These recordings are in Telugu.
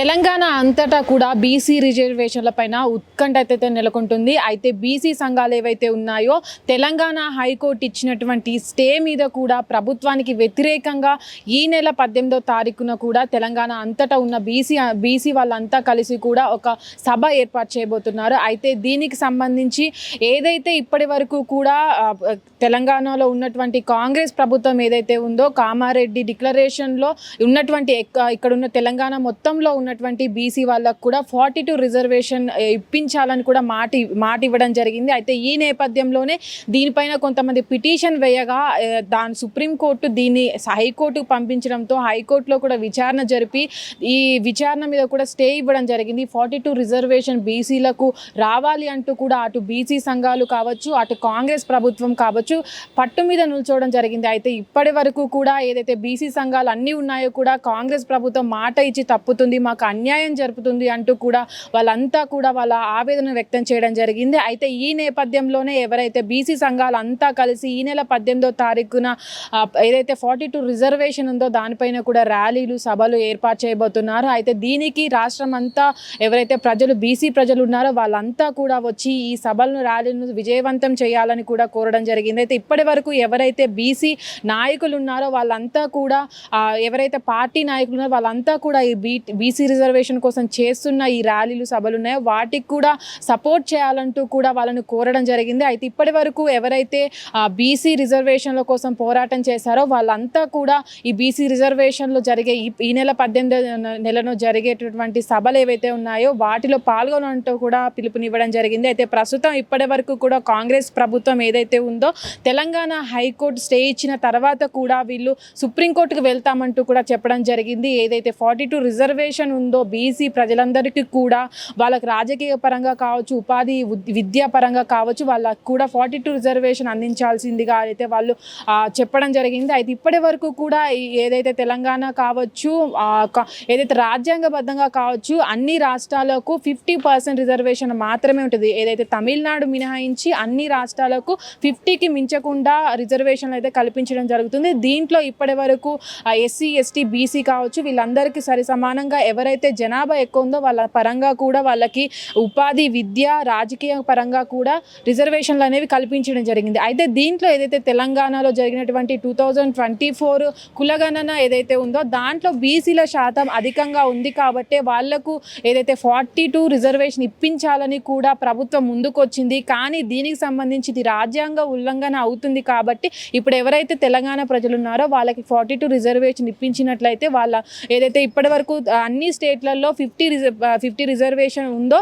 తెలంగాణ అంతటా కూడా బీసీ రిజర్వేషన్ల పైన ఉత్కంఠ అయితే నెలకొంటుంది. అయితే బీసీ సంఘాలు ఏవైతే ఉన్నాయో తెలంగాణ హైకోర్టు ఇచ్చినటువంటి స్టే మీద కూడా ప్రభుత్వానికి వ్యతిరేకంగా ఈ నెల పద్దెనిమిదో తారీఖున కూడా తెలంగాణ అంతటా ఉన్న బీసీ బీసీ వాళ్ళంతా కలిసి కూడా ఒక సభ ఏర్పాటు చేయబోతున్నారు. అయితే దీనికి సంబంధించి ఏదైతే ఇప్పటి వరకు కూడా తెలంగాణలో ఉన్నటువంటి కాంగ్రెస్ ప్రభుత్వం ఏదైతే ఉందో కామారెడ్డి డిక్లరేషన్లో ఉన్నటువంటి ఇక్కడ ఉన్న తెలంగాణ మొత్తంలో ఉన్న ఉన్నటువంటి బీసీ వాళ్ళకు కూడా ఫార్టీ టూ రిజర్వేషన్ ఇప్పించాలని కూడా మాట మాట ఇవ్వడం జరిగింది. అయితే ఈ నేపథ్యంలోనే దీనిపైన కొంతమంది పిటిషన్ వేయగా దాని సుప్రీంకోర్టు దీన్ని హైకోర్టుకు పంపించడంతో హైకోర్టులో కూడా విచారణ జరిపి ఈ విచారణ మీద కూడా స్టే ఇవ్వడం జరిగింది. ఫార్టీ టూ రిజర్వేషన్ బీసీలకు రావాలి అంటూ కూడా అటు బీసీ సంఘాలు కావచ్చు అటు కాంగ్రెస్ ప్రభుత్వం కావచ్చు పట్టు మీద నిల్చోవడం జరిగింది. అయితే ఇప్పటి వరకు కూడా ఏదైతే బీసీ సంఘాలు అన్నీ ఉన్నాయో కూడా కాంగ్రెస్ ప్రభుత్వం మాట ఇచ్చి తప్పుతుంది. మాకు అన్యాయం జరుపుతుంది అంటూ కూడా వాళ్ళంతా కూడా వాళ్ళ ఆవేదన వ్యక్తం చేయడం జరిగింది. అయితే ఈ నేపథ్యంలోనే ఎవరైతే బీసీ సంఘాలు అంతా కలిసి ఈ నెల పద్దెనిమిదో తారీఖున ఏదైతే ఫార్టీ టూ రిజర్వేషన్ ఉందో దానిపైన కూడా ర్యాలీలు సభలు ఏర్పాటు చేయబోతున్నారు. అయితే దీనికి రాష్ట్రం అంతా ఎవరైతే ప్రజలు బీసీ ప్రజలు ఉన్నారో వాళ్ళంతా కూడా వచ్చి ఈ సభలను ర్యాలీలను విజయవంతం చేయాలని కూడా కోరడం జరిగింది. అయితే ఇప్పటి వరకు ఎవరైతే బీసీ నాయకులు ఉన్నారో వాళ్ళంతా కూడా ఎవరైతే పార్టీ నాయకులు ఉన్నారో వాళ్ళంతా కూడా ఈ బీ బీసీ రిజర్వేషన్ కోసం చేస్తున్న ఈ ర్యాలీలు సభలు ఉన్నాయో వాటికి కూడా సపోర్ట్ చేయాలంటూ కూడా వాళ్ళను కోరడం జరిగింది. అయితే ఇప్పటి వరకు ఎవరైతే బీసీ రిజర్వేషన్ల కోసం పోరాటం చేశారో వాళ్ళంతా కూడా ఈ బీసీ రిజర్వేషన్లో జరిగే ఈ ఈ నెల పద్దెనిమిది నెలను జరిగేటటువంటి సభలు ఏవైతే ఉన్నాయో వాటిలో పాల్గొనంటూ కూడా పిలుపునివ్వడం జరిగింది. అయితే ప్రస్తుతం ఇప్పటి వరకు కూడా కాంగ్రెస్ ప్రభుత్వం ఏదైతే ఉందో తెలంగాణ హైకోర్టు స్టే ఇచ్చిన తర్వాత కూడా వీళ్ళు సుప్రీంకోర్టుకు వెళ్తామంటూ కూడా చెప్పడం జరిగింది. ఏదైతే ఫార్టీ టూ రిజర్వేషన్ ఉందో బీసీ ప్రజలందరికీ కూడా వాళ్ళకి రాజకీయ పరంగా కావచ్చు ఉపాధి విద్యా పరంగా కావచ్చు వాళ్ళకు కూడా ఫార్టీ టూ రిజర్వేషన్ అందించాల్సిందిగా అయితే వాళ్ళు చెప్పడం జరిగింది. అయితే ఇప్పటి వరకు కూడా ఏదైతే తెలంగాణ కావచ్చు ఏదైతే రాజ్యాంగబద్ధంగా కావచ్చు అన్ని రాష్ట్రాలకు ఫిఫ్టీ పర్సెంట్ రిజర్వేషన్ మాత్రమే ఉంటుంది. ఏదైతే తమిళనాడు మినహాయించి అన్ని రాష్ట్రాలకు ఫిఫ్టీకి మించకుండా రిజర్వేషన్లు అయితే కల్పించడం జరుగుతుంది. దీంట్లో ఇప్పటి వరకు ఎస్సీ ఎస్టీ బీసీ కావచ్చు వీళ్ళందరికీ సరి సమానంగా ఎవరైతే జనాభా ఎక్కువ ఉందో వాళ్ళ పరంగా కూడా వాళ్ళకి ఉపాధి విద్య రాజకీయ పరంగా కూడా రిజర్వేషన్లు అనేవి కల్పించడం జరిగింది. అయితే దీంట్లో ఏదైతే తెలంగాణలో జరిగినటువంటి టూ థౌజండ్ ట్వంటీ ఫోర్ కులగణన ఏదైతే ఉందో దాంట్లో బీసీల శాతం అధికంగా ఉంది కాబట్టే వాళ్ళకు ఏదైతే ఫార్టీ టూ రిజర్వేషన్ ఇప్పించాలని కూడా ప్రభుత్వం ముందుకొచ్చింది. కానీ దీనికి సంబంధించి ఇది రాజ్యాంగ ఉల్లంఘన అవుతుంది కాబట్టి ఇప్పుడు ఎవరైతే తెలంగాణ ప్రజలు ఉన్నారో వాళ్ళకి ఫార్టీ టూ రిజర్వేషన్ ఇప్పించినట్లయితే వాళ్ళ ఏదైతే ఇప్పటి వరకు అన్ని స్టేట్లలో ఫిఫ్టీ ఫిఫ్టీ రిజర్వేషన్ ఉందో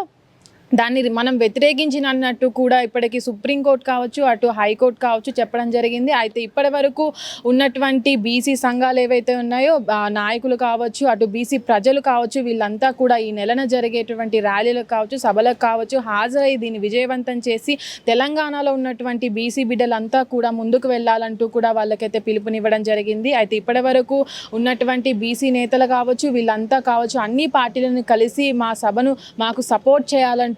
దాన్ని మనం వ్యతిరేకించిన అన్నట్టు కూడా ఇప్పటికి సుప్రీంకోర్టు కావచ్చు అటు హైకోర్టు కావచ్చు చెప్పడం జరిగింది. అయితే ఇప్పటి వరకు ఉన్నటువంటి బీసీ సంఘాలు ఏవైతే ఉన్నాయో నాయకులు కావచ్చు అటు బీసీ ప్రజలు కావచ్చు వీళ్ళంతా కూడా ఈ నెలన జరిగేటువంటి ర్యాలీలకు కావచ్చు సభలకు కావచ్చు హాజరై దీన్ని విజయవంతం చేసి తెలంగాణలో ఉన్నటువంటి బీసీ బిడ్డలంతా కూడా ముందుకు వెళ్ళాలంటూ కూడా వాళ్ళకైతే పిలుపునివ్వడం జరిగింది. అయితే ఇప్పటి వరకు ఉన్నటువంటి బీసీ నేతలు కావచ్చు వీళ్ళంతా కావచ్చు అన్ని పార్టీలను కలిసి మా సభను మాకు సపోర్ట్ చేయాలంటూ